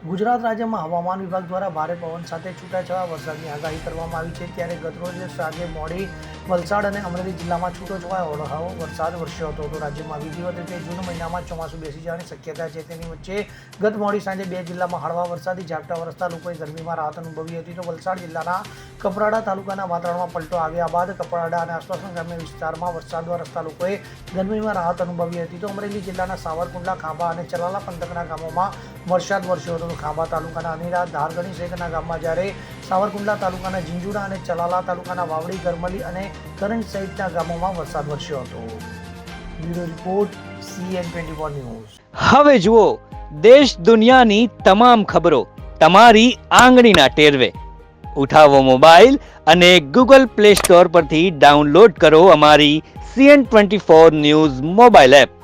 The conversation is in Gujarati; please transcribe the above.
ગુજરાત રાજ્યમાં હવામાન વિભાગ દ્વારા ભારે પવન સાથે છૂટાછવાયા વરસાદની આગાહી કરવામાં આવી છે. ત્યારે ગતરોજ સાંજે મોડી વલસાડ અને અમરેલી જિલ્લામાં છૂટોછવાયો હળવો વરસાદ વરસ્યો હતો તો રાજ્યમાં વિધિવત રીતે જૂન મહિનામાં ચોમાસું બેસી જવાની શક્યતા છે. તેની વચ્ચે ગત મોડી સાંજે બે જિલ્લામાં હળવા વરસાદી ઝાપટા વરસતા લોકોએ ગરમીમાં રાહત અનુભવી હતી. તો વલસાડ જિલ્લાના કપરાડા તાલુકાના વાતાવરણમાં પલટો આવ્યા બાદ કપરાડા અને આસપાસના ગ્રામ્ય વિસ્તારમાં વરસાદ વરસતા લોકોએ ગરમીમાં રાહત અનુભવી હતી. તો અમરેલી જિલ્લાના સાવરકુંડલા, ખાંભા અને ચલાલા પંથકના ગામોમાં વરસાદ વરસ્યો હતો. ખાંભા તાલુકાના અનિરા ધારગણી સહિતના ગામમાં જ્યારે સાવરકુંડલા તાલુકાના ઝીંઝુડા અને ચલાલા તાલુકાના વાવડી, ગરમલી અને કરંજ સહિતના ગામોમાં વરસાદ વરસ્યો હતો. Bureau report, CN twenty news. હવે જુઓ, દેશ દુનિયાની તમામ ખબરો તમારી આંગળીના ટેરવે. ઉઠાવો મોબાઈલ અને ગૂગલ પ્લે સ્ટોર પરથી ડાઉનલોડ કરો અમારી CN twenty four news mobile app.